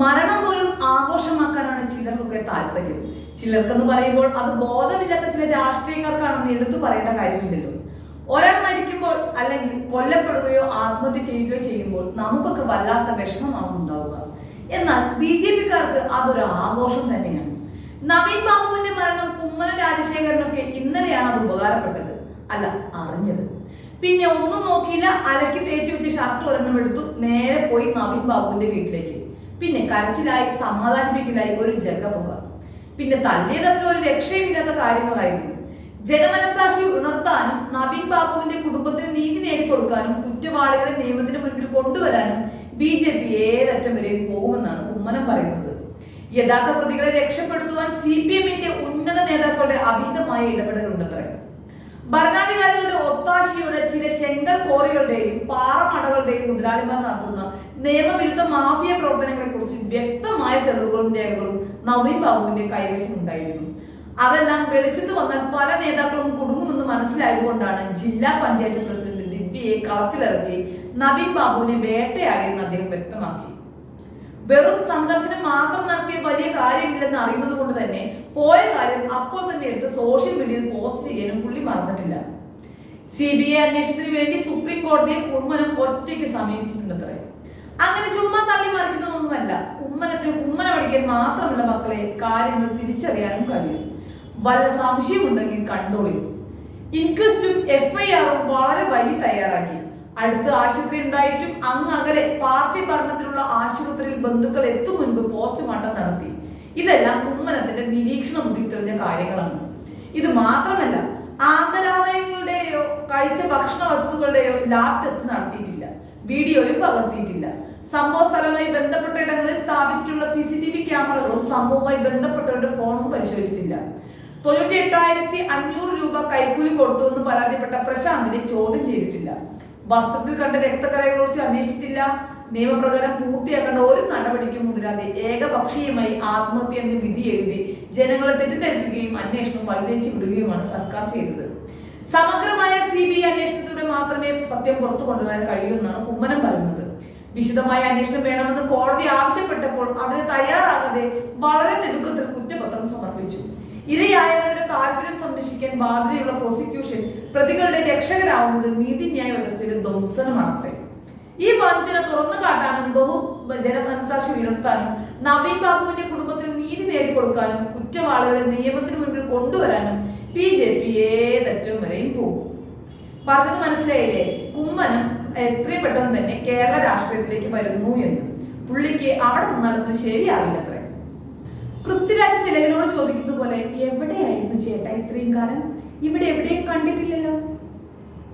മരണം പോലും ആഘോഷമാക്കാനാണ് ചിലർക്കൊക്കെ താല്പര്യം. ചിലർക്കെന്ന് പറയുമ്പോൾ അത് ബോധമില്ലാത്ത ചില രാഷ്ട്രീയക്കാർക്കാണെന്ന് എടുത്തു പറയേണ്ട കാര്യമില്ലല്ലോ. ഒരാൾ മരിക്കുമ്പോൾ അല്ലെങ്കിൽ കൊല്ലപ്പെടുകയോ ആത്മഹത്യ ചെയ്യുകയോ ചെയ്യുമ്പോൾ നമുക്കൊക്കെ വല്ലാത്ത വിഷമമാണ് ഉണ്ടാവുക. എന്നാൽ ബി ജെ പിക്കാർക്ക് അതൊരു ആഘോഷം തന്നെയാണ്. നവീൻ ബാബുവിന്റെ മരണം കുമ്മന രാജശേഖരനൊക്കെ ഇന്നലെയാണ് അത് ഉപകാരപ്പെട്ടത്. അല്ല അറിഞ്ഞത്. പിന്നെ ഒന്നും നോക്കിയില്ല അലക്കി തേച്ച് വെച്ച് ഷർട്ട് ഒരെണ്ണം എടുത്തു നേരെ പോയി നവീൻ ബാബുവിന്റെ വീട്ടിലേക്ക്. പിന്നെ കരച്ചിലായി സമാധാനിപ്പിക്കലായി ഒരു ജഗപുക. പിന്നെ തള്ളിയതൊക്കെ ഒരു രക്ഷയുമില്ലാത്ത കാര്യങ്ങളായിരുന്നു. ജനമനസാക്ഷി ഉണർത്താനും നവീൻ ബാബുവിന്റെ കുടുംബത്തിന് നീതി നേടിക്കൊടുക്കാനും കുറ്റവാളികളെ നിയമത്തിന് മുന്നിൽ കൊണ്ടുവരാനും ബി ജെ പി ഏതറ്റം വരെയും പോകുമെന്നാണ് കുമ്മനം പറയുന്നത്. യഥാർത്ഥ പ്രതികളെ രക്ഷപ്പെടുത്തുവാൻ സി പി എമ്മിന്റെ ഉന്നത നേതാക്കളുടെ അഭിഹിതമായ ഇടപെടലുണ്ടത്രേ. ഭരണാധികാരികളുടെ ഒത്താശയോടെ ചില ചെങ്കൽ കോറികളുടെയും പാറമടകളുടെയും മുതലാളിമാർ നടത്തുന്ന നിയമവിരുദ്ധ മാഫിയ പ്രവർത്തനങ്ങളെ കുറിച്ച് വ്യക്തമായ തെളിവുകളും രേഖകളും നവീൻ ബാബുവിന്റെ കൈവശം ഉണ്ടായിരുന്നു. അതെല്ലാം വെളിച്ചത്ത് വന്നാൽ പല നേതാക്കളും കുടുങ്ങുമെന്ന് മനസ്സിലായതുകൊണ്ടാണ് ജില്ലാ പഞ്ചായത്ത് പ്രസിഡന്റ് ദിവ്യയെ കളത്തിലിറക്കി നവീൻ ബാബുവിനെ വേട്ടയാടിയെന്ന് അദ്ദേഹം വ്യക്തമാക്കി. വെറും സന്ദർശനം മാത്രം നടത്തിയ വലിയ കാര്യമില്ലെന്ന് അറിയുന്നത് കൊണ്ട് തന്നെ പോയ കാര്യം അപ്പോൾ തന്നെ എടുത്ത് സോഷ്യൽ മീഡിയയിൽ പോസ്റ്റ് ചെയ്യാനും പുള്ളി മറന്നിട്ടില്ല. സി ബി ഐ അന്വേഷണത്തിന് വേണ്ടി സുപ്രീം കോടതിയെ കുമ്മനം ഒറ്റയ്ക്ക് സമീപിച്ചിട്ടുണ്ടത്രേ. അങ്ങനെ ചുമ്മാ തള്ളി മറിക്കുന്നതൊന്നുമല്ല. കുമ്മനത്തിന് കുമ്മനം അടിക്കാൻ മാത്രമല്ല മക്കളെ കാര്യങ്ങൾ തിരിച്ചറിയാനും കഴിയും. വല്ല സംശയമുണ്ടെങ്കിൽ കണ്ടോളി. ഇൻക്വസ്റ്റും എഫ് ഐ ആറും വളരെ വൈകി തയ്യാറാക്കി. അടുത്ത ആശുപത്രി ഉണ്ടായിട്ടും അങ്ങ് അകലെ പാർട്ടി ഭരണത്തിലുള്ള ആശുപത്രിയിൽ ബന്ധുക്കൾ എത്തും മുൻപ് പോസ്റ്റ്മോർട്ടം നടത്തി. ഇതെല്ലാം കുമ്മനത്തിന്റെ നിരീക്ഷണ ബുദ്ധി തെളിഞ്ഞ കാര്യങ്ങളാണ്. ഇത് മാത്രമല്ല ആന്തരാവയങ്ങളുടെയോ കഴിച്ച ഭക്ഷണ വസ്തുക്കളുടെയോ ലാബ് ടെസ്റ്റ് നടത്തിയിട്ടില്ല. വീഡിയോയും പകർത്തിയിട്ടില്ല. സംഭവ സ്ഥലവുമായി ബന്ധപ്പെട്ട ഇടങ്ങളിൽ സ്ഥാപിച്ചിട്ടുള്ള സി സി ടി വി ക്യാമറകളും സംഭവവുമായി ബന്ധപ്പെട്ടവരുടെ ഫോണും പരിശോധിച്ചിട്ടില്ല. തൊണ്ണൂറ്റി എട്ടായിരത്തി അഞ്ഞൂറ് രൂപ കൈക്കൂലി കൊടുത്തു എന്ന് പരാതിപ്പെട്ട പ്രശാന്തിനെ ചോദ്യം ചെയ്തിട്ടില്ല. വസ്ത്രത്തിൽ കണ്ട രക്തക്കറയെ കുറിച്ച് അന്വേഷിച്ചിട്ടില്ല. നിയമപ്രകാരം പൂർത്തിയാക്കേണ്ട ഒരു നടപടിക്കും മുതിരാതെ ഏകപക്ഷീയമായി ആത്മഹത്യ എന്ന് വിധി എഴുതി ജനങ്ങളെ തെറ്റിദ്ധരിപ്പിക്കുകയും അന്വേഷണം വഴിതെച്ചു വിടുകയുമാണ് സർക്കാർ ചെയ്തത്. സമഗ്രമായ സി ബി ഐ അന്വേഷണത്തിലൂടെ മാത്രമേ സത്യം പുറത്തു കൊണ്ടുവരാൻ കഴിയൂ എന്നാണ് കുമ്മനം പറയുന്നത്. വിശദമായ അന്വേഷണം വേണമെന്ന് കോടതി ആവശ്യപ്പെട്ടപ്പോൾ അതിന് തയ്യാറാകാതെ വളരെ തിടുക്കത്തിൽ കുറ്റപത്രം സമർപ്പിച്ചു. ഇരയായവരുടെ താല്പര്യം സംരക്ഷിക്കാൻ ബാധ്യതയുള്ള പ്രോസിക്യൂഷൻ പ്രതികളുടെ രക്ഷകരാവുന്നത് നീതിന്യായ വ്യവസ്ഥയുടെ ധ്വംസനമാണത്രേ ഈ വഞ്ചന തുറന്നു കാട്ടാനും ബഹു ജനമനസാക്ഷി ഉയർത്താനും നവീൻ ബാബുവിന്റെ കുടുംബത്തിന് നീതി നേടിക്കൊടുക്കാനും കുറ്റവാളികളെ നിയമത്തിന് മുന്നിൽ കൊണ്ടുവരാനും ബി ജെ പി ഏതറ്റം വരെയും പോകും. പറഞ്ഞത് മനസ്സിലായില്ലേ? കുമ്മനം എത്രയും പെട്ടെന്ന് തന്നെ കേരള രാഷ്ട്രീയത്തിലേക്ക് വരുന്നു എന്ന്. പുള്ളിക്ക് അവിടെ നിന്നാലൊന്നും ശരിയാവില്ലത്രേ. പൃഥ്വിരാജ് തിലകനോട് ചോദിക്കുന്ന പോലെ എവിടെയായിരുന്നു ചേട്ടാ ഇത്രയും കാലം? ഇവിടെ എവിടെയും കണ്ടിട്ടില്ലല്ലോ.